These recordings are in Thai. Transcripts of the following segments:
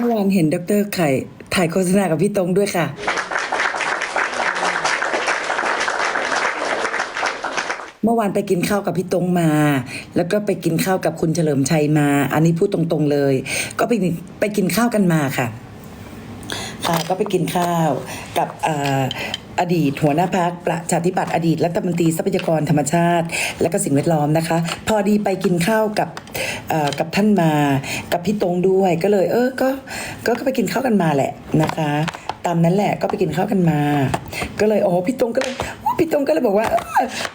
เมื่อวานเห็นดรไข่ถ่ายโฆษณากับพี่ตรงด้วยค่ะ เมื่อวานไปกินข้าวกับพี่ตรงมา แล้วก็ไปกินข้าวกับคุณเฉลิมชัยมา อันนี้พูดตรงๆเลย ก็ไปไปกินข้าวกันมาค่ะค่ะก็ไปกินข้าวกับอดีตหัวหน้าพักประชาธิปัตย์อดีตรัฐมนตรีทรัพยากรธรรมชาติ และก็สิ่งแวดล้อมนะคะ พอดีไปกินข้าวกับ กับท่านมา กับพี่ตรงด้วยก็เลย เออก็ก็ก็ไปกินข้าวกันมาแหละนะคะ ตามนั้นแหละก็ไปกินข้าวกันมา ก็เลยโอ้พี่ตรงก็เลยพี่ตรงก็เลยบอกว่า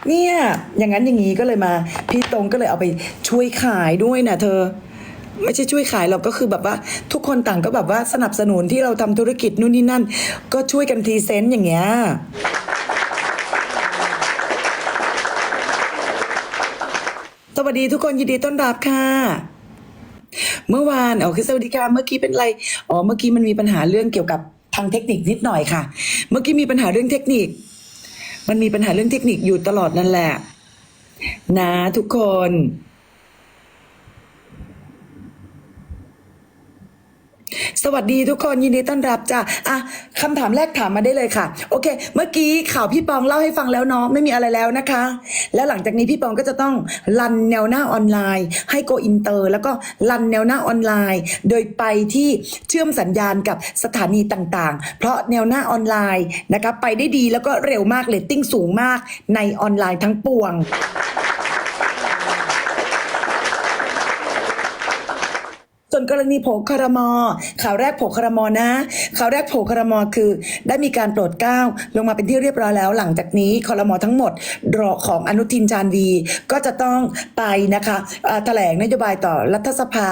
เนี่ยอย่างนั้นอย่างนี้ก็เลยมา พี่ตรงก็เลยเอาไปช่วยขายด้วยนะเธอไม่ใช่ช่วยขายหรอกก็คือแบบว่าทุกคนต่างก็แบบว่าสนับสนุนที่เราทำธุรกิจนู่นนี่นั่น ก็ช่วยกันพรีเซนต์อย่างเงี้ย วัสดีทุกคนยินดีต้อนรับค่ะ เมื่อวานอ๋อคือสวัสดีค่ะเมื่อกี้เป็นไรอ๋อเมื่อกี้มันมีปัญหาเรื่องเกี่ยวกับทางเทคนิคนิดหน่อยค่ะ เมื่อกี้มีปัญหาเรื่องเทคนิค มันมีปัญหาเรื่องเทคนิคอยู่ตลอดนั่นแหละ นะทุกคน สวัสดีทุกคนยินดีต้อนรับจ้ะอะคำถามแรกถามมาได้เลยค่ะ โอเค เมื่อกี้ข่าวพี่ปองเล่าให้ฟังแล้วเนาะไม่มีอะไรแล้วนะคะ แล้วหลังจากนี้พี่ปองก็จะต้องรันแนวหน้าออนไลน์ ให้โกอินเตอร์แล้วก็รันแนวหน้าออนไลน์ โดยไปที่เชื่อมสัญญาณกับสถานีต่างๆ เพราะแนวหน้าออนไลน์นะคะไปได้ดีแล้วก็เร็วมากเลตติ้งสูงมากในออนไลน์ทั้งปวง ส่วนกรณีโผครมอข่าวแรกโผครมอนะ ข่าวแรกโผครมอคือ ได้มีการโปรดเกล้าลงมาเป็นที่เรียบร้อยแล้ว หลังจากนี้ครมอทั้งหมดรอของอนุทินชาญวีก็จะต้องไปนะคะแถลงนโยบายต่อรัฐสภา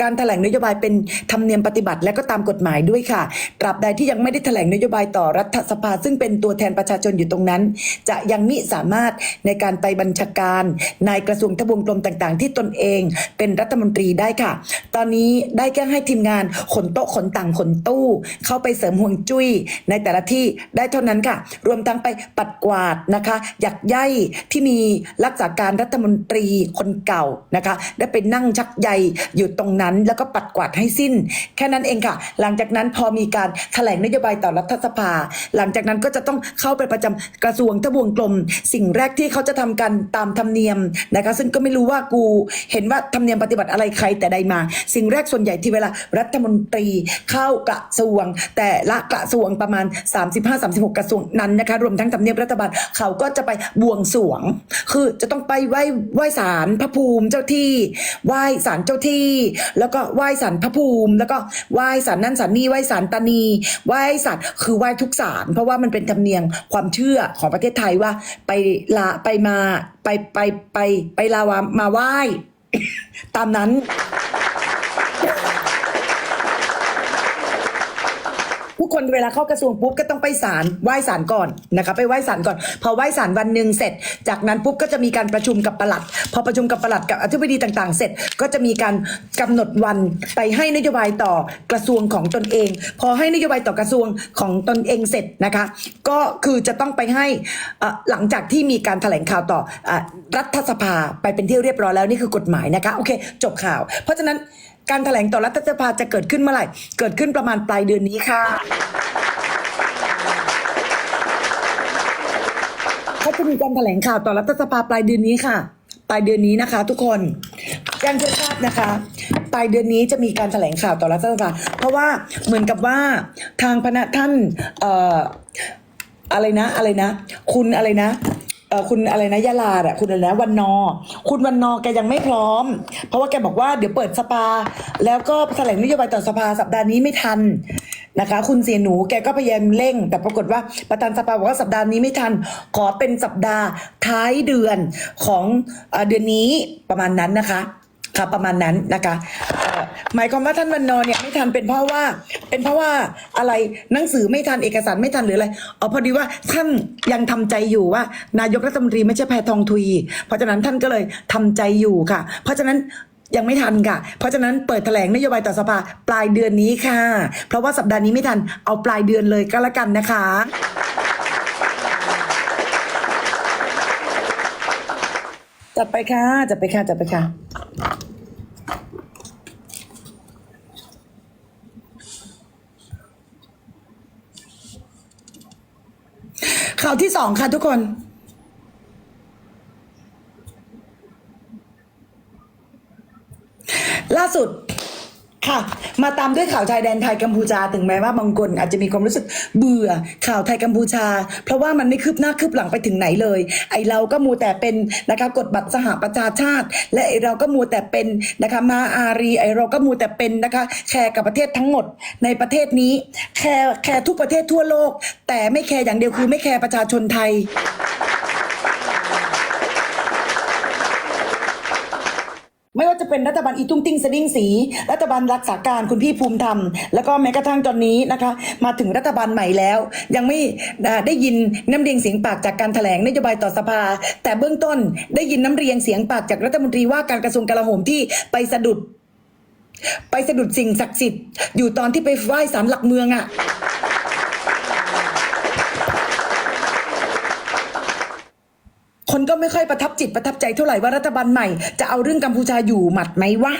การแถลงนโยบายเป็นธรรมเนียมปฏิบัติและก็ตามกฎหมายด้วยค่ะ ตราบใดที่ยังไม่ได้แถลงนโยบายต่อรัฐสภา ซึ่งเป็นตัวแทนประชาชนอยู่ตรงนั้น จะยังมิสามารถในการไปบัญชาการในกระทรวงทบวงกรมต่าง ๆ ที่ตนเองเป็นรัฐมนตรีได้ค่ะ ตอนนี้ได้แค่ให้ทีมงานขนโต๊ะขนต่างขนตู้ เข้าไปเสริมห่วงจุ้ยในแต่ละที่ได้เท่านั้นค่ะ รวมทั้งไปปัดกวาดนะคะหยักใยที่มีรักษาการรัฐมนตรีคนเก่านะคะ ได้ไปนั่งชักใยอยู่ตรงนั้นแล้วก็ปัดกวาดให้สิ้น แค่นั้นเองค่ะ หลังจากนั้นพอมีการแถลงนโยบายต่อรัฐสภา หลังจากนั้นก็จะต้องเข้าไปประจำกระทรวงทบวงกรมสิ่งแรกที่เขาจะทำกันตามธรรมเนียมนะคะ ซึ่งก็ไม่รู้ว่ากูเห็นว่าธรรมเนียมปฏิบัติอะไรใครแต่ใดมา สิ่งแรกส่วนใหญ่ที่เวลารัฐมนตรีเข้ากระทรวง แต่ละกระทรวงประมาณ 35-36 กระทรวงนั้นนะคะรวมทั้งทำเนียบรัฐบาลเขาก็จะไปบวงสรวง คือจะต้องไปไหว้ไหว้ศาลพระภูมิเจ้าที่ไหว้ศาลเจ้าที่ แล้วก็ไหว้ศาลพระภูมิ แล้วก็ไหว้ศาลนั่นศาลนี่ไหว้ศาลตานีไหว้ศาลคือไหว้ทุกศาลเพราะว่ามันเป็นธรรมเนียมความเชื่อของประเทศไทยว่าไปลาไปมาไปไปไปไปลาวามาไหว้ ตามนั้น ทุก คนเวลาเข้ากระทรวงปุ๊บก็ต้องไปศาลไหว้ศาลก่อนนะคะไปไหว้ศาลก่อน พอไหว้ศาลวันหนึ่งเสร็จ จากนั้นปุ๊บก็จะมีการประชุมกับปลัด พอประชุมกับปลัดกับอธิบดีต่างๆ เสร็จ ก็จะมีการกำหนดวันไปให้นโยบายต่อกระทรวงของตนเอง พอให้นโยบายต่อกระทรวงของตนเองเสร็จนะคะ ก็คือจะต้องไปให้หลังจากที่มีการแถลงข่าวต่ออรัฐสภาไปเป็นที่เรียบร้อยแล้วนี่คือกฎหมายนะคะโอเค จบข่าว เพราะฉะนั้น การแถลงต่อรัฐสภาจะเกิดขึ้นเมื่อไหร่ เกิดขึ้นประมาณปลายเดือนนี้ค่ะเขาจะมีการแถลงข่าวต่อรัฐสภาปลายเดือนนี้ค่ะ ปลายเดือนนี้นะคะ ทุกคนแจ้งเพื่อทราบนะคะปลายเดือนนี้จะมีการแถลงข่าวต่อรัฐสภาเพราะว่าเหมือนกับว่าทางพนักท่านเอ่ออะไรนะ อะไรนะ คุณอะไรนะ เออคุณอะไรนะยาลาอะคุณอะไรนะวันนอ คุณวันนอแกยังไม่พร้อม เพราะว่าแกบอกว่าเดี๋ยวเปิดสภา แล้วก็แถลงนโยบายต่อสภาสัปดาห์นี้ไม่ทันนะคะ คุณเสียหนูแกก็พยายามเร่ง แต่ปรากฏว่าประธานสภาบอกว่าสัปดาห์นี้ไม่ทัน ขอเป็นสัปดาห์ท้ายเดือนของเดือนนี้ประมาณนั้นนะคะ ค่ะประมาณนั้นนะคะหมายความว่าท่านวันนอเนี่ยไม่ทันเป็นเพราะว่า เป็นเพราะว่าอะไรหนังสือไม่ทันเอกสารไม่ทันหรืออะไรอ๋อพอดีว่าท่านยังทำใจอยู่ว่า นายกรัฐมนตรีไม่ใช่แพทองทุย เพราะฉะนั้นท่านก็เลยทำใจอยู่ค่ะ เพราะฉะนั้นยังไม่ทันค่ะ เพราะฉะนั้นเปิดแถลงนโยบายต่อสภาปลายเดือนนี้ค่ะ เพราะว่าสัปดาห์นี้ไม่ทันเอาปลายเดือนเลยก็แล้วกันนะคะ จับไปค่ะ จับไปค่ะ จับไปค่ะ ข่าวที่สองค่ะทุกคนล่าสุด ค่ะ มาตามด้วยข่าวชายแดนไทยกัมพูชาถึงแม้ว่าบางคนอาจจะมีความรู้สึกเบื่อข่าวไทยกัมพูชา เพราะว่ามันไม่คืบหน้าคืบหลังไปถึงไหนเลย ไอเราก็มัวแต่เป็นนะคะกฎบัตรสหประชาชาติ และไอเราก็มัวแต่เป็นนะคะมาอารีไอเราก็มัวแต่เป็นนะคะแคร์กับประเทศทั้งหมดในประเทศนี้แคร์แคร์ทุกประเทศทั่วโลก แต่ไม่แคร์อย่างเดียวคือไม่แคร์ประชาชนไทย ไม่ว่าจะ เป็นรัฐบาลอีตุ้งติ้งสดิ้งสี รัฐบาลรักษาการคุณพี่ภูมิธรรม แล้วก็แม้กระทั่งตอนนี้นะคะ มาถึงรัฐบาลใหม่แล้ว ยังไม่ได้ยินน้ำเรียงเสียงปากจากการแถลงนโยบายต่อสภา แต่เบื้องต้นได้ยินน้ำเรียงเสียงปากจากรัฐมนตรีว่าการกระทรวงกลาโหมที่ไปสะดุด ไปสะดุดสิ่งศักดิ์สิทธิ์อยู่ตอนที่ไปไหว้ศาลหลักเมืองอะ่ะ คนก็ไม่ค่อยประทับจิตประทับใจเท่าไหร่ว่ารัฐบาลใหม่ จะเอาเรื่องกัมพูชาอยู่หมัดไหมวะ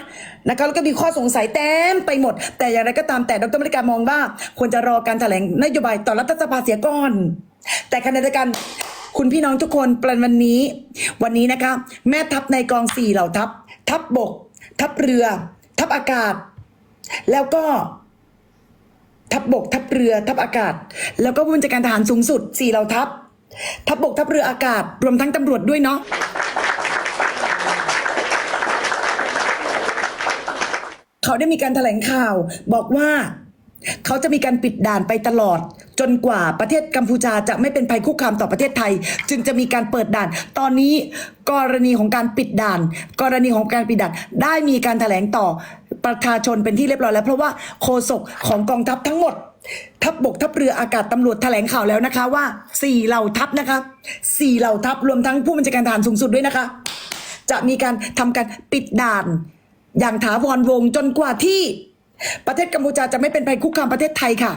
นะคะแล้วก็มีข้อสงสัยเต็มไปหมด แต่อย่างไรก็ตามแต่ดรมริกามองว่า ควรจะรอการแถลงนโยบายต่อรัฐสภาเสียก่อน แต่ขณะเดียวกันคุณพี่น้องทุกคนประวันนี้ วันนี้นะคะ แม่ทัพในกองสี่เหล่าทัพ ทัพบบก ทัพเรือ ทัพอากาศ แล้วก็ทัพบกทัพเรือ ทัพอากาศ แล้วก็ผู้บัญชาการทหารสูงสุดสี่เหล่าทัพ ทัพบกทัพเรืออากาศ รวมทั้งตำรวจด้วยเนาะเขาได้มีการแถลงข่าวบอกว่าเขาจะมีการปิดด่านไปตลอด จนกว่าประเทศกัมพูชาจะไม่เป็นภัยคุกคามต่อประเทศไทย จึงจะมีการเปิดด่าน ตอนนี้กรณีของการปิดด่าน กรณีของการปิดด่านได้มีการแถลงต่อประชาชนเป็นที่เรียบร้อยแล้ว เพราะว่าโฆษกของกองทัพทั้งหมด ทัพบกทัพเรืออากาศตำรวจแถลงข่าวแล้วนะคะว่าสี่เหล่าทัพนะคะสี่เหล่าทัพรวมทั้งผู้บัญชาการทหารสูงสุดด้วยนะคะ จะมีการทำการปิดด่าน อย่างถาวรวงจนกว่าที่ ประเทศกัมพูชาจะไม่เป็นภัยคุกคามประเทศไทยค่ะ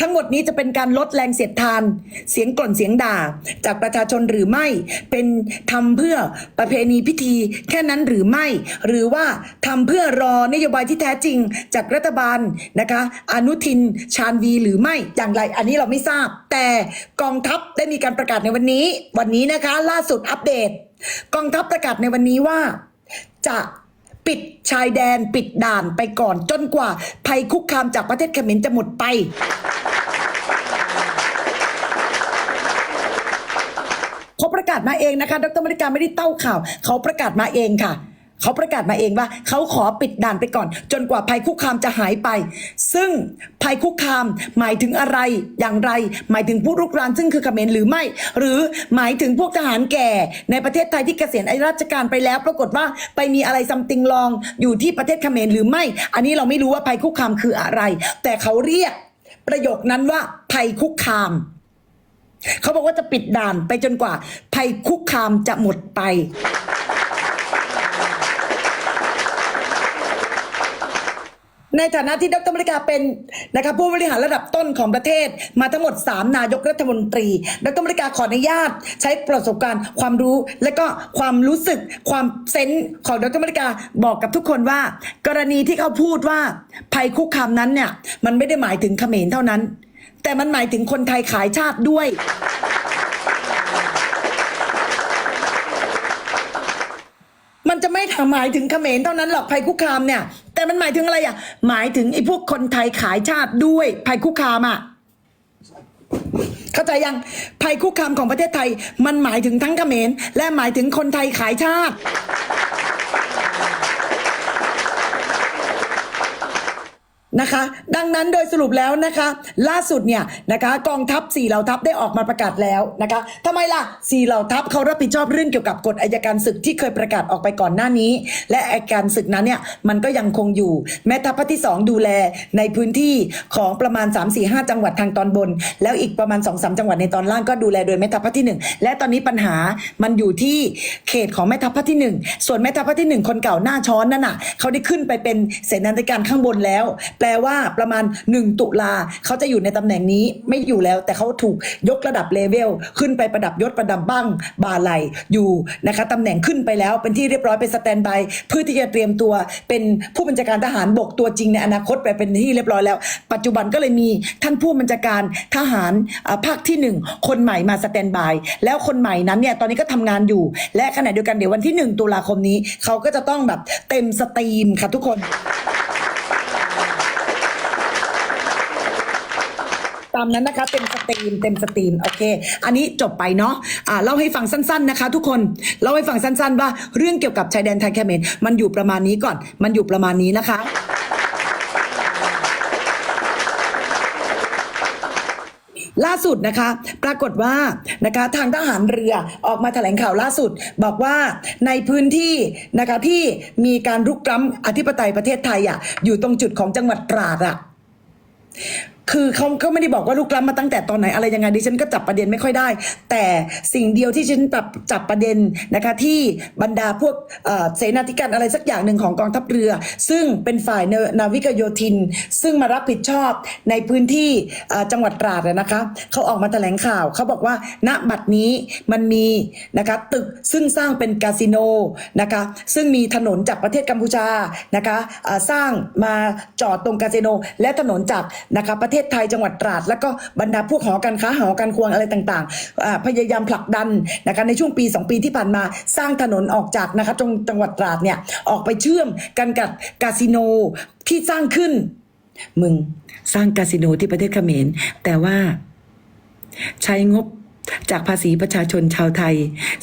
ทั้งหมดนี้จะเป็นการลดแรงเสียดทาน เสียงกล่นเสียงด่า จากประชาชนหรือไม่ เป็นทำเพื่อประเพณีพิธีแค่นั้นหรือไม่ หรือว่าทำเพื่อรอนโยบายที่แท้จริงจากรัฐบาลนะคะ อนุทินชาญวีหรือไม่อย่างไร อันนี้เราไม่ทราบ แต่กองทัพได้มีการประกาศในวันนี้ วันนี้นะคะ ล่าสุดอัปเดต กองทัพประกาศในวันนี้ว่า จะ ปิดชายแดนปิดด่านไปก่อนจนกว่าภัยคุกคามจากประเทศเขมรจะหมดไป เขาประกาศมาเองนะคะ ดรมริกาไม่ได้เต้าข่าว เขาประกาศมาเองค่ะ เขาประกาศมาเองว่าเขาขอปิดด่านไปก่อน จนกว่าภัยคุกคามจะหายไป ซึ่งภัยคุกคามหมายถึงอะไรอย่างไร หมายถึงผู้รุกรานซึ่งคือเขมรหรือไม่ หรือหมายถึงพวกทหารแก่ในประเทศไทยที่เกษียณอายุราชการไปแล้ว ปรากฏว่าไปมีอะไรซัมติงลองอยู่ที่ประเทศเขมรหรือไม่ อันนี้เราไม่รู้ว่าภัยคุกคามคืออะไร แต่เขาเรียกประโยคนั้นว่าภัยคุกคามเขาบอกว่าจะปิดด่านไปจนกว่าภัยคุกคามจะหมดไป ในฐานะที่ดรมริกาเป็นนะคะผู้บริหารระดับต้นของประเทศ มาทั้งหมด 3 นายกรัฐมนตรี ดรมริกาขออนุญาต ใช้ประสบการณ์ ความรู้ และก็ความรู้สึกความเซนส์ของดรมริกาบอกกับทุกคนว่า กรณีที่เขาพูดว่าภัยคุกคามนั้นเนี่ยมันไม่ได้หมายถึงเขมรเท่านั้น แต่มันหมายถึงคนไทยขายชาติด้วยมันจะไม่หมายถึงเขมรเท่านั้นหรอกภัยคุกคามเนี่ย แต่มันหมายถึงอะไรอะ หมายถึงไอ้พวกคนไทยขายชาติด้วยภัยคุกคามอะเข้าใจยังภัยคุกคามของประเทศไทย มันหมายถึงทั้งเขมรและหมายถึงคนไทยขายชาติ นะคะ ดังนั้นโดยสรุปแล้วนะคะ ล่าสุดเนี่ยนะคะ กองทัพสี่เหล่าทัพได้ออกมาประกาศแล้วนะคะทำไมล่ะสี่เหล่าทัพเขารับผิดชอบเรื่องเกี่ยวกับกฎอายการศึกที่เคยประกาศออกไปก่อนหน้านี้ และอายการศึกนั้นเนี่ยมันก็ยังคงอยู่ แม่ทัพภาคที่ 2 ดูแลในพื้นที่ของประมาณ 3 4 5 จังหวัดทางตอนบน แล้วอีกประมาณ2 3จังหวัดในตอนล่างก็ดูแลโดยแม่ทัพภาคที่ 1 และตอนนี้ปัญหามันอยู่ที่เขตของแม่ทัพภาคที่ 1 ส่วนแม่ทัพภาคที่ 1 คนเก่าหน้าช้อนนั่นน่ะเขาได้ขึ้นไปเป็นเสนาธิการข้างบนแล้วแปลว่าประมาณ 1 ตุลาเขาจะอยู่ในตำแหน่งนี้ไม่อยู่แล้ว แต่เขาถูกยกระดับเลเวลขึ้นไปประดับยศประดับบ้างบาไหลอยู่นะคะตำแหน่งขึ้นไปแล้วเป็นที่เรียบร้อยเป็นสแตนบายเพื่อที่จะเตรียมตัวเป็นผู้บัญชาการทหารบกตัวจริงในอนาคตไปเป็นที่เรียบร้อยแล้ว ปัจจุบันก็เลยมีท่านผู้บัญชาการทหารอ่าภาคที่หนึ่งคนใหม่มาสแตนบายแล้วคนใหม่นั้นเนี่ยตอนนี้ก็ทำงานอยู่ และขณะเดียวกันเดี๋ยววันที่หนึ่งตุลาคมนี้เขาก็จะต้องแบบเต็มสตรีมค่ะทุกคน ตามนั้นนะคะเต็มสตรีมเต็มสตรีมโอเค อันนี้จบไปเนาะอ่าเล่าให้ฟังสั้น ๆนะคะ ทุกคนเล่าให้ฟังสั้น ๆ ว่าเรื่องเกี่ยวกับชายแดนไทยเขมรมันอยู่ประมาณนี้ก่อน มันอยู่ประมาณนี้นะคะล่าสุดนะคะ ปรากฏว่านะคะทางทหารเรือออกมาแถลงข่าวล่าสุด บอกว่าในพื้นที่นะคะที่มีการรุกร้ำอธิปไตยประเทศไทยอะอยู่ตรงจุดของจังหวัดตราดอะคือเขาก็ไม่ได้บอกว่าลูกล้ำมาตั้งแต่ตอนไหนอะไรยังไงดิฉันก็จับประเด็นไม่ค่อยได้ แต่สิ่งเดียวที่ฉันจับจับประเด็นนะคะที่บรรดาพวกเสนาธิการอะไรสักอย่างหนึ่งของกองทัพเรือ ซึ่งเป็นฝ่ายนาวิกโยธิน ซึ่งมารับผิดชอบในพื้นที่จังหวัดตราดนะคะเขาออกมาแถลงข่าวเขาบอกว่าณบัดนี้มันมีนะคะตึกซึ่งสร้างเป็นคาสิโนนะคะซึ่งมีถนนจากประเทศกัมพูชานะคะสร้างมาจอดตรงคาสิโน และถนนจากนะคะประเทศไทยจังหวัดตราด แล้วก็บรรดาพวกหอการค้าหอการควงอะไรต่างๆ พยายามผลักดันนะคะในช่วงปี 2 ปีที่ผ่านมาสร้างถนนออกจากนะคะจงจังหวัดตราดเนี่ยออกไปเชื่อมกันกับคาสิโนที่สร้างขึ้น มึงสร้างคาสิโนที่ประเทศเขมรแต่ว่าใช้งบ จากภาษีประชาชนชาวไทย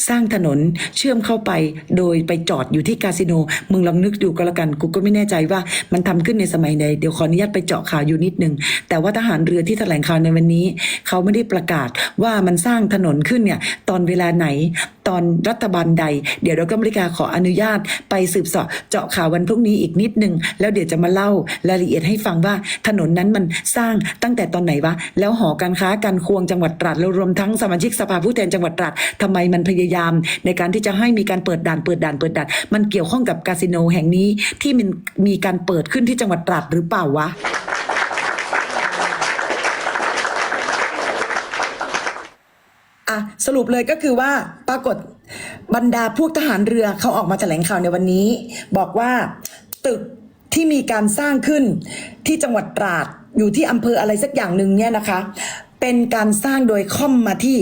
สร้างถนนเชื่อมเข้าไป โดยไปจอดอยู่ที่คาสิโน มึงลองนึกดูก็แล้วกัน กูก็ไม่แน่ใจว่ามันทำขึ้นในสมัยใด เดี๋ยวขออนุญาตไปเจาะข่าวอยู่นิดนึง แต่ว่าทหารเรือที่แถลงข่าวในวันนี้ เขาไม่ได้ประกาศว่ามันสร้างถนนขึ้นเนี่ยตอนเวลาไหนตอนรัฐบาลใด เดี๋ยวดรมริกาขออนุญาตไปสืบสาะเจาะข่าววันพรุ่งนี้อีกนิดนึง แล้วเดี๋ยวจะมาเล่ารายละเอียดให้ฟังว่าถนนนั้นมันสร้างตั้งแต่ตอนไหนวะแล้วหอการค้าการควงจังหวัดตราดแล้วรวมทั้งสมาชิกสภาผู้แทนจังหวัดตราดทำไมมันพยายามในการที่จะให้มีการเปิดด่านเปิดด่านเปิดด่าน มันเกี่ยวข้องกับคาสิโนแห่งนี้ที่มันมีการเปิดขึ้นที่จังหวัดตราดหรือเปล่าวะอะสรุปเลยก็คือว่าปรากฏบรรดาพวกทหารเรือเขาออกมาแถลงข่าวในวันนี้ บอกว่าตึกที่มีการสร้างขึ้นที่จังหวัดตราดอยู่ที่อำเภออะไรสักอย่างหนึ่งเนี่ยนะคะ เป็นการสร้างโดยค่อมมาที่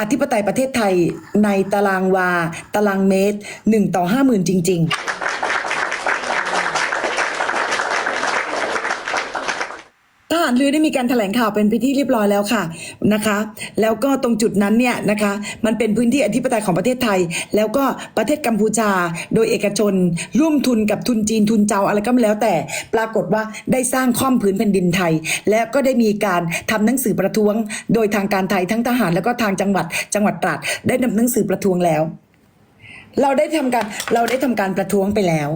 อธิปไตยประเทศไทยในตารางวา ตารางเมตรหนึ่งต่อห้าหมื่นจริง ๆ ทหารเรือได้มีการแถลงข่าวเป็นพิธีเรียบร้อยแล้วค่ะนะคะ แล้วก็ตรงจุดนั้นเนี่ยนะคะ มันเป็นพื้นที่อธิปไตยของประเทศไทย แล้วก็ประเทศกัมพูชา โดยเอกชน ร่วมทุนกับทุนจีนทุนเจ้าอะไรก็แล้วแต่ ปรากฏว่าได้สร้างข้อมผืนแผ่นดินไทย และก็ได้มีการทำหนังสือประท้วง โดยทางการไทยทั้งทหาร แล้วก็ทางจังหวัดจังหวัดตราดได้นำหนังสือประท้วงแล้ว เราได้ทำการเราได้ทำการประท้วงไปแล้ว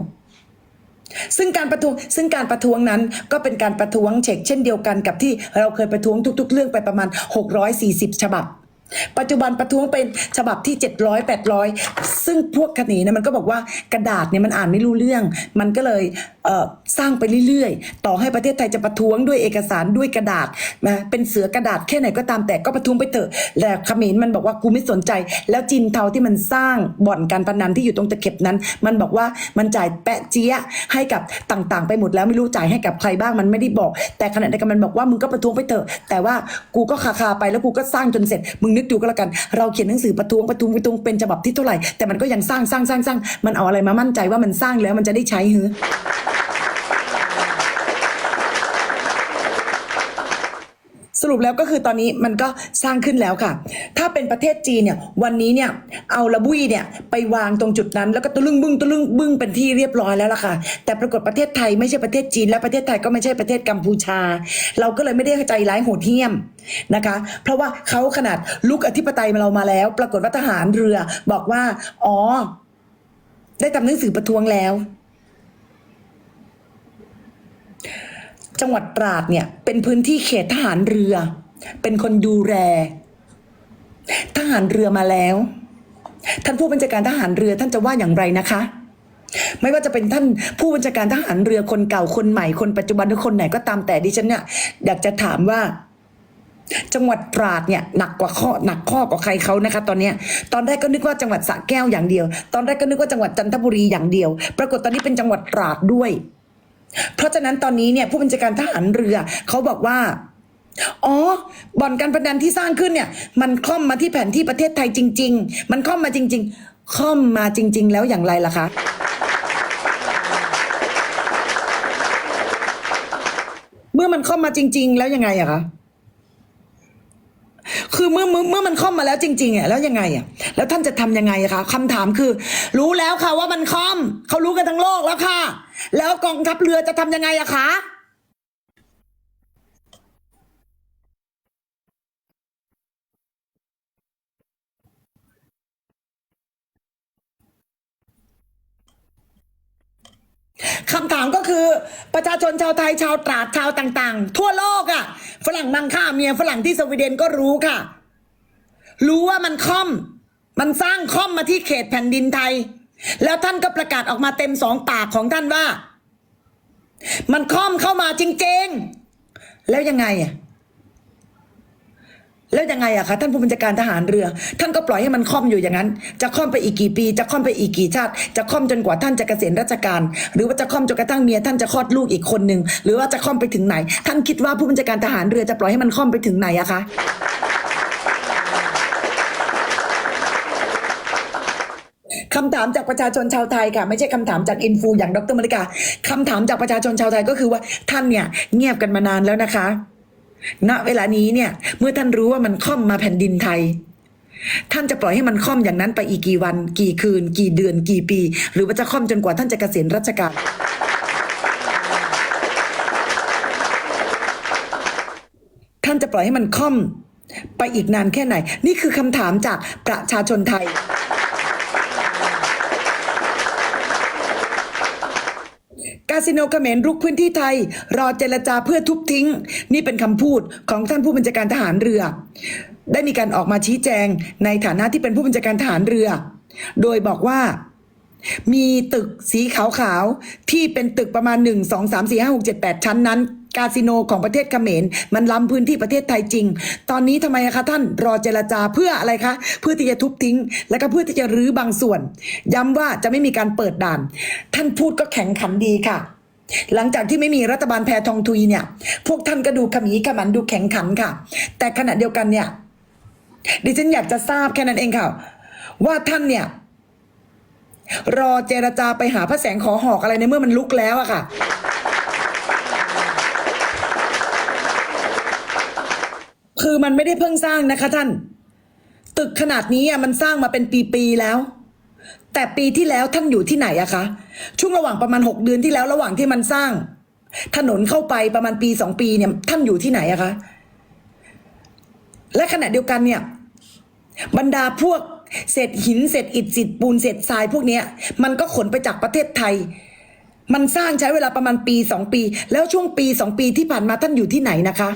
ซึ่งการประท้วงซึ่งการประท้วงนั้นก็เป็นการประท้วงเช็คเช่นเดียวกันกับที่เราเคยประท้วงทุก ๆ เรื่องไปประมาณ 640 ฉบับ ปัจจุบันประท้วงเป็นฉบับที่ 700 800 ซึ่งพวกคณีนะมันก็บอกว่ากระดาษเนี่ยมันอ่านไม่รู้เรื่อง มันก็เลยเสร้างไปเรื่อยๆ ต่อให้ประเทศไทยจะประท้วงด้วยเอกสารด้วยกระดาษนะเป็นเสือกระดาษแค่ไหนก็ตามแต่ก็ประท้วงไปเถอะแต่ขมรมันบอกว่ากูไม่สนใจ แล้วจินเทาที่มันสร้างบ่อนการพนันที่อยู่ตรงตะเข็บนั้น มันบอกว่ามันจ่ายแปะเจี๊ยให้กับต่างๆ ไปหมดแล้วไม่รู้จ่ายให้กับใครบ้างมันไม่ได้บอก แต่ขณะเดียวกันมันบอกว่ามึงก็ประท้วงไปเถอะแต่ว่ากูก็คาคาไปแล้วกูก็สร้างจนเสร็จมึงนึกดูก็แล้วกัน เราเขียนหนังสือประท้วงประท้วงประท้วงเป็นฉบับที่เท่าไหร่แต่มันก็ยังสร้างสร้างสร้างสร้างมันเอาอะไรมามั่นใจว่ามันสร้างแล้วมันจะได้ใช้หือ สรุปแล้วก็คือตอนนี้มันก็สร้างขึ้นแล้วค่ะ ถ้าเป็นประเทศจีนเนี่ยวันนี้เนี่ยเอาละบุยเนี่ยไปวางตรงจุดนั้น แล้วก็ตะลึงบึ้งตะลึงบึ้งเป็นที่เรียบร้อยแล้วล่ะค่ะ แต่ปรากฏประเทศไทยไม่ใช่ประเทศจีน และประเทศไทยก็ไม่ใช่ประเทศกัมพูชา เราก็เลยไม่ได้ใจร้ายโหดเหี้ยมนะคะ เพราะว่าเขาขนาดลุกอธิปไตยมาเรามาแล้ว ปรากฏว่าทหารเรือบอกว่า อ๋อ ได้ทำหนังสือประท้วงแล้ว จังหวัดตราดเนี่ยเป็นพื้นที่เขตทหารเรือ เป็นคนดูแลทหารเรือมาแล้ว ท่านผู้บัญชาการทหารเรือท่านจะว่าอย่างไรนะคะ ไม่ว่าจะเป็นท่านผู้บัญชาการทหารเรือคนเก่าคนใหม่คนปัจจุบันหรือคนไหนก็ตามแต่ดิฉันเนี่ยอยากจะถามว่า จังหวัดตราดเนี่ยหนักกว่าข้อหนักข้อกว่าใครเขานะคะ ตอนเนี้ยตอนแรกก็นึกว่าจังหวัดสระแก้วอย่างเดียว ตอนแรกก็นึกว่าจังหวัดจันทบุรีอย่างเดียว ปรากฏตอนนี้เป็นจังหวัดตราดด้วย เพราะฉะนั้นตอนนี้เนี่ยผู้บัญชาการทหารเรือเขาบอกว่า อ๋อ บ่อนการพนันที่สร้างขึ้นเนี่ย มันคล่อมมาที่แผนที่ประเทศไทยจริง ๆ มันคล่อมมาจริง ๆคล่อมมาจริง ๆ แล้วอย่างไรล่ะคะเมื่อมันคล่อมมาจริง ๆ แล้วยังไงอะคะ คือเมื่อเมื่อเมื่อมันคล่อมมาแล้วจริงๆอะแล้วยังไงอะแล้วท่านจะทำยังไงอะคะคำถามคือ รู้แล้วค่ะว่ามันคล่อมเขารู้กันทั้งโลกแล้วค่ะ แล้วกองทัพเรือจะทำยังไงอะคะ คำถามก็คือประชาชนชาวไทยชาวตราดชาวต่างๆ ทั่วโลกอะ่ะ ฝรั่งมังค่าเมียฝรั่งที่สวีเดนก็รู้ค่ะ รู้ว่ามันค่อม มันสร้างค่อมมาที่เขตแผ่นดินไทย แล้วท่านก็ประกาศออกมาเต็มสองปากของท่านว่า มันค่อมเข้ามาจริงๆ แล้วยังไงอะ แล้วยังไงอะคะท่านผู้บัญชาการทหารเรือ ท่านก็ปล่อยให้มันค่อมอยู่อย่างนั้น จะค่อมไปอีกกี่ปี จะค่อมไปอีกกี่ชาติ จะค่อมจนกว่าท่านจะเกษียณราชการ หรือว่าจะค่อมจนกระทั่งเมียท่านจะคลอดลูกอีกคนหนึ่งหรือว่าจะค่อมไปถึงไหน ท่านคิดว่าผู้บัญชาการทหารเรือจะปล่อยให้มันค่อมไปถึงไหนอะคะคำถามจากประชาชนชาวไทยค่ะไม่ใช่คำถามจากอินฟูอย่างดรมริกาคำถามจากประชาชนชาวไทยก็คือว่าท่านเนี่ยเงียบกันมานานแล้วนะคะ ณเวลานี้เนี่ย เมื่อท่านรู้ว่ามันค่อมมาแผ่นดินไทย ท่านจะปล่อยให้มันค่อมอย่างนั้นไปอีกกี่วัน กี่คืน กี่เดือน กี่ปี หรือว่าจะค่อมจนกว่าท่านจะเกษียณราชการท่านจะปล่อยให้มันค่อมไปอีกนานแค่ไหน นี่คือคำถามจากประชาชนไทยาสิโนเขมรรุกพื้นที่ไทย รอเจรจาเพื่อทุบทิ้ง นี่เป็นคำพูดของท่านผู้บัญชาการทหารเรือ ได้มีการออกมาชี้แจงในฐานะที่เป็นผู้บัญชาการทหารเรือ โดยบอกว่า มีตึกสีขาวๆ ที่เป็นตึกประมาณ 1 2 3 4 5 6 7 8 ชั้นนั้นกาสิโนของประเทศเขมรมันล้ำพื้นที่ประเทศไทยจริง ตอนนี้ทำไมคะท่านรอเจรจาเพื่ออะไรคะ เพื่อที่จะทุบทิ้ง และก็เพื่อที่จะรื้อบางส่วน ย้ำว่าจะไม่มีการเปิดด่าน ท่านพูดก็แข็งขันดีค่ะหลังจากที่ไม่มีรัฐบาลแพทองทุยเนี่ย พวกท่านก็ดูขมีขมันดูแข็งขันค่ะ แต่ขณะเดียวกันเนี่ย ดิฉันอยากจะทราบแค่นั้นเองค่ะ ว่าท่านเนี่ย รอเจรจาไปหาพระแสงขอหอกอะไรในเมื่อมันลุกแล้วอะค่ะ คือมันไม่ได้เพิ่งสร้างนะคะท่าน ตึกขนาดนี้อะมันสร้างมาเป็นปีๆแล้ว แต่ปีที่แล้วท่านอยู่ที่ไหนอะคะ ช่วงระหว่างประมาณหกเดือนที่แล้วระหว่างที่มันสร้าง ถนนเข้าไปประมาณปีสองปีเนี่ยท่านอยู่ที่ไหนอะคะ และขณะเดียวกันเนี่ย บรรดาพวก เศษหินเศษอิฐเศษปูนเศษทรายพวกเนี้ย มันก็ขนไปจากประเทศไทย มันสร้างใช้เวลาประมาณปีสองปี แล้วช่วงปีสองปีที่ผ่านมาท่านอยู่ที่ไหนนะคะ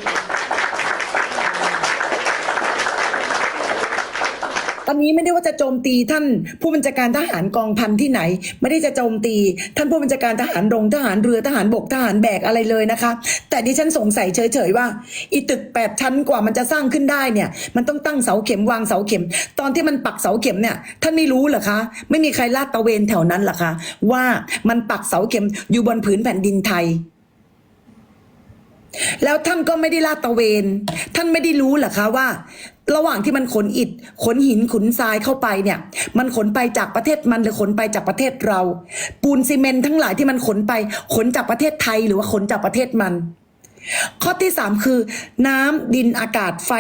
ตอนนี้ไม่ได้ว่าจะโจมตีท่านผู้บัญชาการทหารกองพันที่ไหน ไม่ได้จะโจมตี ท่านผู้บัญชาการทหารรงทหารเรือทหารบกทหารแบกอะไรเลยนะคะ แต่ดิฉันสงสัยเฉยๆว่าอีตึกแปดชั้นกว่ามันจะสร้างขึ้นได้เนี่ย มันต้องตั้งเสาเข็มวางเสาเข็ม ตอนที่มันปักเสาเข็มเนี่ยท่านไม่รู้เหรอคะ ไม่มีใครลาดตระเวนแถวนั้นหรอคะว่ามันปักเสาเข็มอยู่บนผืนแผ่นดินไทยแล้วท่านก็ไม่ได้ลาดตระเวน ท่านไม่ได้รู้หรอคะว่า ระหว่างที่มันขนอิฐขนหินขนทรายเข้าไปเนี่ย มันขนไปจากประเทศมันหรือขนไปจากประเทศเรา ปูนซีเมนต์ทั้งหลายที่มันขนไปขนจากประเทศไทยหรือว่าขนจากประเทศมัน ข้อที่สามคือ น้ำดินอากาศไฟ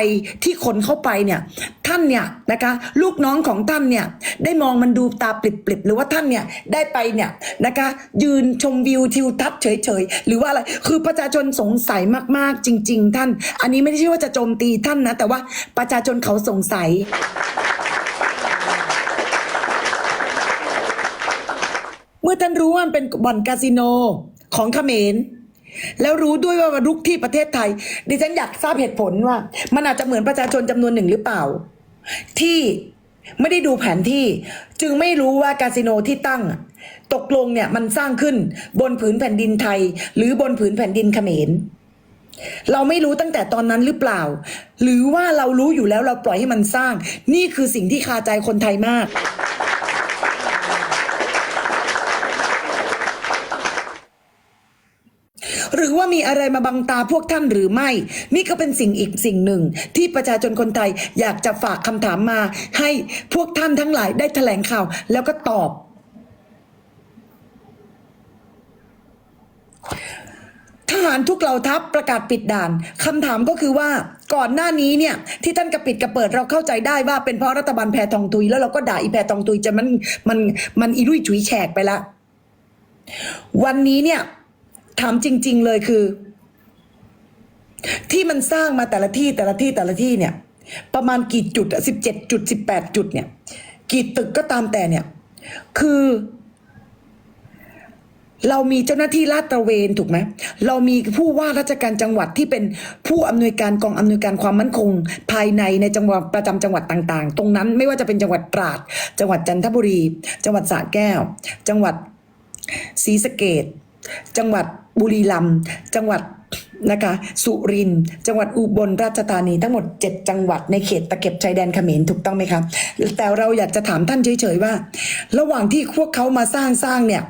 ที่ขนเข้าไปเนี่ยท่านเนี่ยนะคะลูกน้องของท่านเนี่ยได้มองมันดูตาปลิบๆหรือว่าท่านเนี่ยได้ไปเนี่ยนะคะยืนชมวิวทิวทัศน์เฉยๆหรือว่าอะไรคือประชาชนสงสัยมากๆจริง ๆ ท่าน อันนี้ไม่ได้ใช่ว่าจะโจมตีท่านนะแต่ว่าประชาชนเขาสงสัยเมื่อท่านรู้ว่ามันเป็นบ่อนคาสิโนของเขมร แล้วรู้ด้วยว่ารุกที่ประเทศไทย ดิฉันอยากทราบเหตุผลว่า มันอาจจะเหมือนประชาชนจำนวนหนึ่งหรือเปล่า ที่ไม่ได้ดูแผนที่ จึงไม่รู้ว่าคาสิโนที่ตั้ง ตกลงเนี่ยมันสร้างขึ้นบนผืนแผ่นดินไทย หรือบนผืนแผ่นดินเขมรเราไม่รู้ตั้งแต่ตอนนั้นหรือเปล่า หรือว่าเรารู้อยู่แล้วเราปล่อยให้มันสร้าง นี่คือสิ่งที่คาใจคนไทยมาก หรือว่ามีอะไรมาบังตาพวกท่านหรือไม่ นี่ก็เป็นสิ่งอีกสิ่งหนึ่ง ที่ประชาชนคนไทยอยากจะฝากคำถามมา ให้พวกท่านทั้งหลายได้แถลงข่าว แล้วก็ตอบทหารทุกเหล่าทัพประกาศปิดด่านคำถามก็คือว่าก่อนหน้านี้เนี่ยที่ท่านกระปิดกระเปิดเราเข้าใจได้ว่าเป็นเพราะรัฐบาลแพรทองตุย แล้วเราก็ด่าอีแพรทองตุยจะมันมันมันอีรุ่ยฉุยแฉกไปละ วันนี้เนี่ย ถามจริง ๆ เลยคือ ที่มันสร้างมาแต่ละที่แต่ละที่แต่ละที่เนี่ย ประมาณกี่จุดอะสิบเจ็ดจุดสิบแปดจุดเนี่ย กี่ตึกก็ตามแต่เนี่ย คือ เรามีเจ้าหน้าที่ลาดตระเวนถูกไหมเรามีผู้ว่าราชการจังหวัดที่เป็นผู้อำนวยการกองอำนวยการความมั่นคง ภายในในจังหวัดประจำจังหวัดต่าง ๆ ตรงนั้นไม่ว่าจะเป็นจังหวัดตราด จังหวัดจันทบุรี จังหวัดสระแก้ว จังหวัดศรีสะเกดจังหวัด บุรีรัมย์จังหวัดนะคะสุรินทร์จังหวัดอุบลราชธานีทั้งหมด 7 จังหวัดในเขตตะเข็บชายแดนเขมรถูกต้องไหมครับแต่เราอยากจะถามท่านเฉยๆว่า ระหว่างที่พวกเขามาสร้างสร้างเนี่ย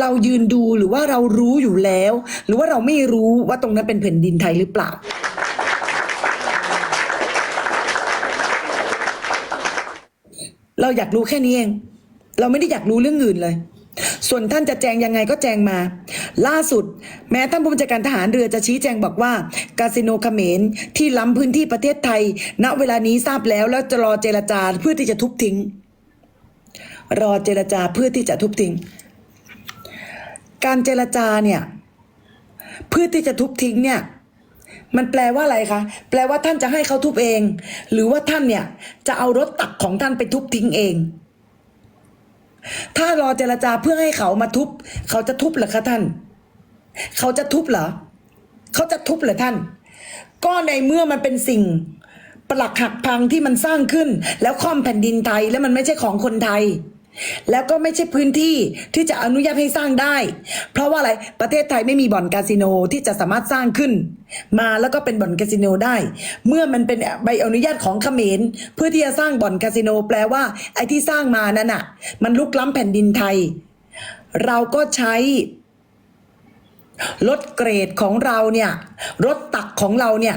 เรายืนดูหรือว่าเรารู้อยู่แล้ว หรือว่าเราไม่รู้ว่าตรงนั้นเป็นแผ่นดินไทยหรือเปล่า เราอยากรู้แค่นี้เอง เราไม่ได้อยากรู้เรื่องอื่นเลย ส่วนท่านจะแจงยังไงก็แจงมา ล่าสุด แม้ท่านผู้บัญชาการทหารเรือจะชี้แจงบอกว่า คาสิโนเขมรที่ล้ำพื้นที่ประเทศไทย ณเวลานี้ทราบแล้วแล้วจะรอเจรจาเพื่อที่จะทุบทิ้ง รอเจรจาเพื่อที่จะทุบทิ้ง การเจรจาเนี่ยเพื่อที่จะทุบทิ้งเนี่ยมันแปลว่าอะไรคะ แปลว่าท่านจะให้เขาทุบเอง หรือว่าท่านเนี่ยจะเอารถตักของท่านไปทุบทิ้งเอง ถ้ารอเจรจาเพื่อให้เขามาทุบ เขาจะทุบเหรอคะท่าน เขาจะทุบเหรอ เขาจะทุบเหรอท่าน ก็ในเมื่อมันเป็นสิ่งปลักหักพังที่มันสร้างขึ้น แล้วค่อมแผ่นดินไทยแล้วมันไม่ใช่ของคนไทย แล้วก็ไม่ใช่พื้นที่ที่จะอนุญาตให้สร้างได้ เพราะว่าอะไรประเทศไทยไม่มีบ่อนคาสิโนที่จะสามารถสร้างขึ้น มาแล้วก็เป็นบ่อนคาสิโนได้ เมื่อมันเป็นใบอนุญาตของเขมรเพื่อที่จะสร้างบ่อนคาสิโนแปลว่าไอ้ที่สร้างมานั่นน่ะ มันลุกล้ำแผ่นดินไทย เราก็ใช้รถเกรดของเราเนี่ยรถตักของเราเนี่ย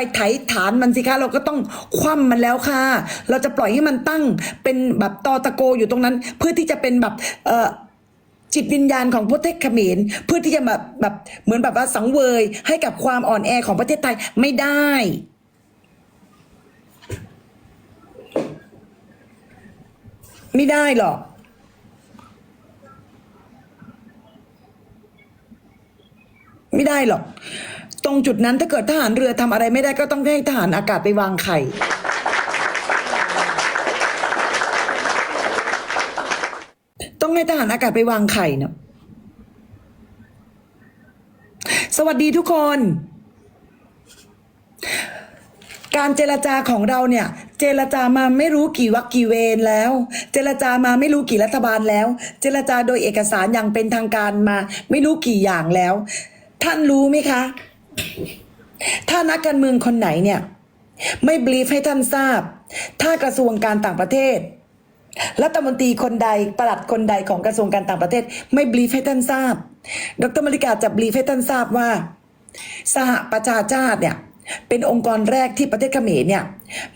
ไปไถฐานมันสิคะเราก็ต้องคว่ำมันแล้วค่ะ เราจะปล่อยให้มันตั้งเป็นแบบตอตะโกอยู่ตรงนั้น เพื่อที่จะเป็นแบบเออจิตวิญญาณของประเทศเขมรเพื่อที่จะแบบแบบเหมือนแบบว่าสังเวยให้กับความอ่อนแอของประเทศไทยไม่ได้ ไม่ได้หรอกไม่ได้หรอก รงจุดนั้นถ้าเกิดทหารเรือทำอะไรไม่ได้ก็ต้องให้ทหารอากาศไปวางไข่ต้องให้ทหารอากาศไปวางไข่เนาะสวัสดีทุกคน การเจรจาของเราเนี่ย เจรจามาไม่รู้กี่วักกี่เวรแล้ว เจรจามาไม่รู้กี่รัฐบาลแล้ว เจรจาโดยเอกสารอย่างเป็นทางการมา ไม่รู้กี่อย่างแล้ว ท่านรู้ไหมคะ ถ้านักการเมืองคนไหนเนี่ย ไม่บลีฟให้ท่านทราบ ถ้ากระทรวงการต่างประเทศรัฐมนตรีคนใดประหลัดคนใดของกระทรวงการต่างประเทศ ไม่บลีฟให้ท่านทราบ ดรมริกาจะบลีฟให้ท่านทราบว่า สหประชาชาติเนี่ยเป็นองค์กรแรกที่ประเทศเขมรเนี่ย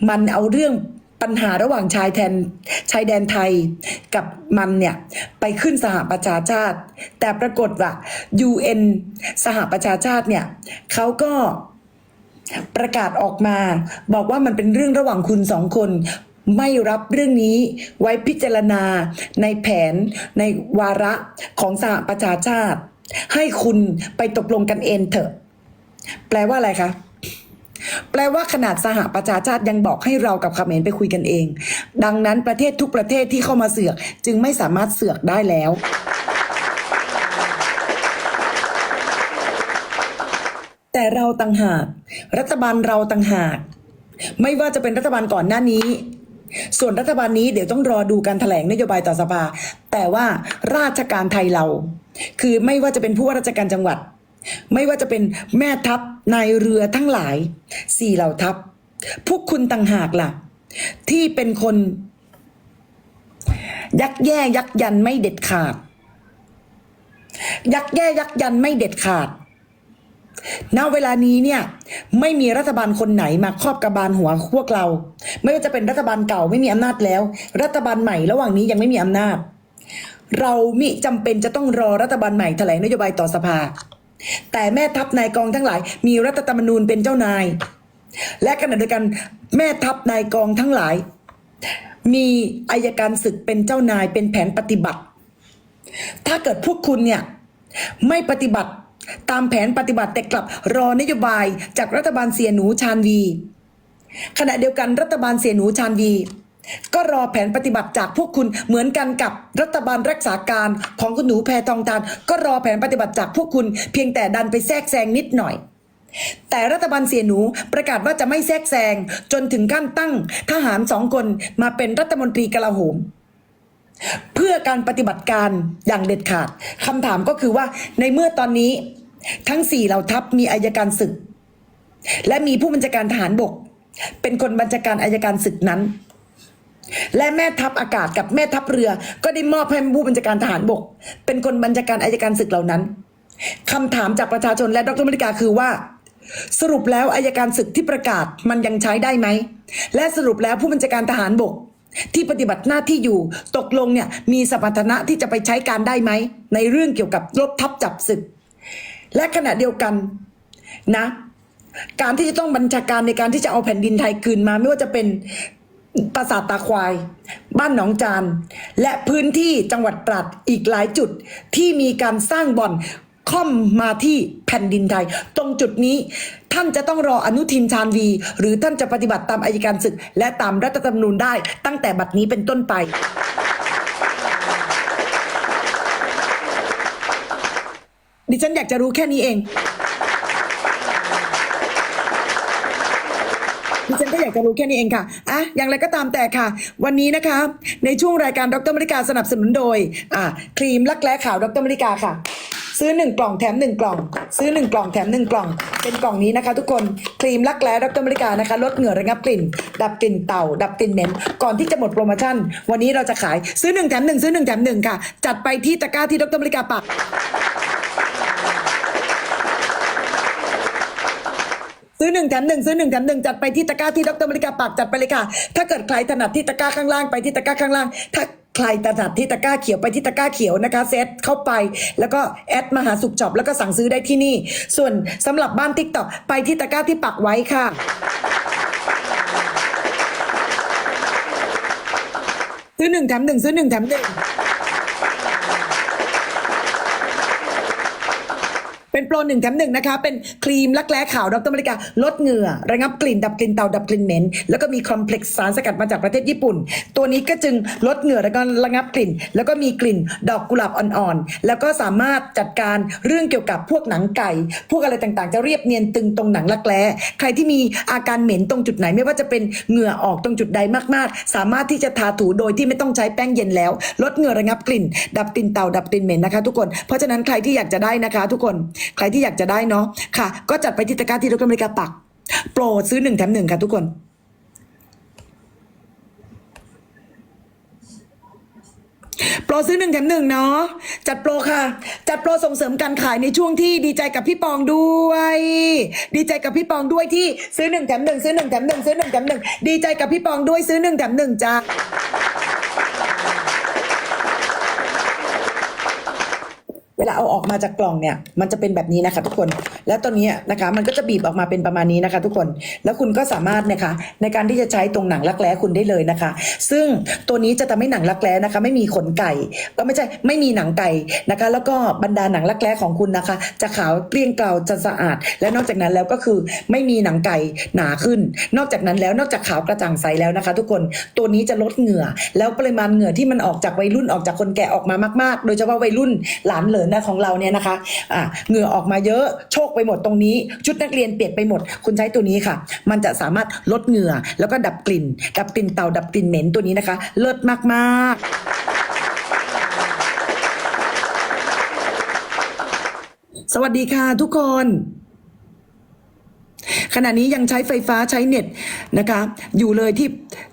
มันเอาเรื่อง ปัญหาระหว่างชายแทนชายแดนไทยกับมันเนี่ยไปขึ้นสหประชาชาติ แต่ปรากฏว่า UN สหประชาชาติเนี่ยเขาก็ประกาศออกมา บอกว่ามันเป็นเรื่องระหว่างคุณสองคนไม่รับเรื่องนี้ไว้พิจารณาในแผนในวาระของสหประชาชาติ ให้คุณไปตกลงกันเองเถอะ แปลว่าอะไรคะ แปลว่าขนาดสหประชาชาติยังบอกให้เรากับเขมรไปคุยกันเอง ดังนั้นประเทศทุกประเทศที่เข้ามาเสือก จึงไม่สามารถเสือกได้แล้วแต่เราต่างหาก รัฐบาลเราต่างหาก ไม่ว่าจะเป็นรัฐบาลก่อนหน้านี้ ส่วนรัฐบาลนี้เดี๋ยวต้องรอดูการถแถลงนโยบายต่อสภาแต่ว่าราชการไทยเรา คือไม่ว่าจะเป็นผู้ว่าราชการจังหวัด ไม่ว่าจะเป็นแม่ทัพนายเรือทั้งหลายสี่เหล่าทัพ พวกคุณต่างหากล่ะ ที่เป็นคน ยักแย่ยักยันไม่เด็ดขาด ยักแย่ยักยันไม่เด็ดขาดณเวลานี้เนี่ย ไม่มีรัฐบาลคนไหนมาครอบกระบาลหัวพวกเรา ไม่ว่าจะเป็นรัฐบาลเก่าไม่มีอำนาจแล้ว รัฐบาลใหม่ระหว่างนี้ยังไม่มีอำนาจ เรามิจำเป็นจะต้องรอรัฐบาลใหม่แถลงนโยบายต่อสภา แต่แม่ทัพนายกองทั้งหลาย มีรัฐธรรมนูญเป็นเจ้านาย และขณะเดียวกันแม่ทัพนายกองทั้งหลาย มีอายการศึกเป็นเจ้านายเป็นแผนปฏิบัติ ถ้าเกิดพวกคุณเนี่ยไม่ปฏิบัติตามแผนปฏิบัติแต่กลับรอนโยบายจากรัฐบาลเสียหนูชาญวี ขณะเดียวกันรัฐบาลเสียหนูชาญวี ก็รอแผนปฏิบัติจากพวกคุณเหมือนกันกับรัฐบาลรักษาการของคุณหนูแพทองทาน ก็รอแผนปฏิบัติจากพวกคุณเพียงแต่ดันไปแทรกแซงนิดหน่อย แต่รัฐบาลเสียหนูประกาศว่าจะไม่แทรกแซงจนถึงขั้นตั้งทหารสองคนมาเป็นรัฐมนตรีกลาโหม เพื่อการปฏิบัติการอย่างเด็ดขาดคำถามก็คือว่าในเมื่อตอนนี้ทั้งสี่เหล่าทัพมีอายการศึก และมีผู้บัญชาการทหารบก เป็นคนบัญชาการอายการศึกนั้น และแม่ทัพอากาศกับแม่ทัพเรือ ก็ได้มอบให้ผู้บัญชาการทหารบก เป็นคนบัญชาการอายการศึกเหล่านั้นคำถามจากประชาชนและดรมริกาคือว่า สรุปแล้วอายการศึกที่ประกาศมันยังใช้ได้ไหม และสรุปแล้วผู้บัญชาการทหารบก ที่ปฏิบัติหน้าที่อยู่ตกลงเนี่ยมีสมรรถนะที่จะไปใช้การได้ไหม ในเรื่องเกี่ยวกับรบทัพจับศึก และขณะเดียวกันนะ การที่จะต้องบัญชาการในการที่จะเอาแผ่นดินไทยคืนมาไม่ว่าจะเป็น ปราสาทตาควาย บ้านหนองจาน และพื้นที่จังหวัดตราดอีกหลายจุดที่มีการสร้างบ่อนค่อมมาที่แผ่นดินไทย ตรงจุดนี้ท่านจะต้องรออนุทินชาญวี หรือท่านจะปฏิบัติตามอายการศึก และตามรัฐธรรมนูญได้ ตั้งแต่บัดนี้เป็นต้นไป ดิฉันอยากจะรู้แค่นี้เอง ดิฉันก็อยากจะรู้แค่นี้เองค่ะอะอย่างไรก็ตามแต่ค่ะ วันนี้นะคะ ในช่วงรายการดรมริกาสนับสนุนโดยอ่าครีมรักแร้ขาวดรมริกาค่ะ ซื้อหนึ่งกล่องแถมหนึ่งกล่อง ซื้อหนึ่งกล่องแถมหนึ่งกล่อง เป็นกล่องนี้นะคะ ทุกคนครีมรักแร้ดรมริกานะคะลดเหงื่อระงับกลิ่น ดับกลิ่นเต่า ดับกลิ่นเหม็นก่อนที่จะหมดโปรโมชั่น วันนี้เราจะขายซื้อหนึ่งแถมหนึ่งซื้อหนึ่งแถมหนึ่งค่ะ จัดไปที่ตะกร้าที่ดรมริกาปัก ซื้อหนึ่งแถมหนึ่งซื้อหนึ่งแถมหนึ่งจัดไปที่ตะกร้าที่ดรมริกาปากจัดไปเลยค่ะ ถ้าเกิดใครถนัดที่ตะกร้าข้างล่างไปที่ตะกร้าข้างล่าง ถ้าใครถนัดที่ตะกร้าเขียวไปที่ตะกร้าเขียวนะคะเซตเข้าไป แล้วก็แอดมหาสุขช็อปแล้วก็สั่งซื้อได้ที่นี่ ส่วนสำหรับบ้านทิกตอกไปที่ตะกร้าที่ปักไว้ค่ะซื้อหนึ่งแถมหนึ่งซื้อหนึ่งแถมหนึ่ง เป็นโปรหนึ่งแถมหนึ่งนะคะ เป็นครีมรักแร้ขาวดรมริกาลดเหงื่อ ระงับกลิ่นดับกลิ่นเตาดับกลิ่นเหม็น แล้วก็มีคอมเพล็กซ์สารสกัดมาจากประเทศญี่ปุ่น ตัวนี้ก็จึงลดเหงื่อแล้วก็ระงับกลิ่น แล้วก็มีกลิ่นดอกกุหลาบอ่อนๆ แล้วก็สามารถจัดการเรื่องเกี่ยวกับพวกหนังไก่ พวกอะไรต่างๆ จะเรียบเนียนตึงตรงหนังรักแร้ใครที่มีอาการเหม็นตรงจุดไหน ไม่ว่าจะเป็นเหงื่อออกตรงจุดใดมากๆ สามารถที่จะทาถูโดยที่ไม่ต้องใช้แป้งเย็นแล้ว ลดเหงื่อระงับกลิ่น ดับกลิ่นเตาดับกลิ่นเหม็นนะคะ ทุกคนเพราะฉะนั้นใครที่อยากจะได้นะคะ ทุกคนใครที่อยากจะได้เนาะค่ะ ก็จัดไปที่ตะกร้าที่ดรอเมริกาปัก โปรซื้อหนึ่งแถมหนึ่งค่ะทุกคนโปรซื้อหนึ่งแถมหนึ่งเนาะจัดโปรค่ะ จัดโปรส่งเสริมการขายในช่วงที่ดีใจกับพี่ปองด้วย ดีใจกับพี่ปองด้วยที่ซื้อหนึ่งแถมหนึ่งซื้อหนึ่งแถมหนึ่งซื้อหนึ่งแถมหนึ่งดีใจกับพี่ปองด้วยซื้อหนึ่งแถมหนึ่งจ้า วลาเอาออกมาจากกล่องเนี่ยมันจะเป็นแบบนี้นะคะ ทุกคน แล้วตัวนี้นะคะ มันก็จะบีบออกมาเป็นประมาณนี้นะคะ ทุกคนแล้วคุณก็สามารถนะคะ ในการที่จะใช้ตรงหนังรักแร้คุณได้เลยนะคะ ซึ่งตัวนี้จะทำให้หนังรักแร้นะคะ ไม่มีขนไก่ ก็ไม่ใช่ไม่มีหนังไก่นะคะ แล้วก็บรรดาหนังรักแร้ของคุณนะคะ จะขาวเกลี้ยงเกลาจะสะอาด และนอกจากนั้นแล้วก็คือไม่มีหนังไก่หนาขึ้น นอกจากนั้นแล้วนอกจากขาวกระจ่างใสแล้วนะคะ ทุกคนตัวนี้จะลดเหงื่อ แล้วปริมาณเหงื่อที่มันออกจากวัยรุ่นออกจากคนแก่ออกมามาก ๆ โดยเฉพาะวัยรุ่นหลานเหลินนะของเราเนี่ยนะคะอ่าเหงื่อออกมาเยอะโชคไปหมดตรงนี้ ชุดนักเรียนเปียกไปหมด คุณใช้ตัวนี้ค่ะ มันจะสามารถลดเหงื่อแล้วก็ดับกลิ่น ดับกลิ่นเต่าดับกลิ่นเหม็นตัวนี้นะคะ เลิศมากๆสวัสดีค่ะทุกคน ขณะนี้ยังใช้ไฟฟ้าใช้เน็ตนะคะ อยู่เลยที่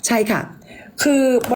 ใช่ค่ะ คือ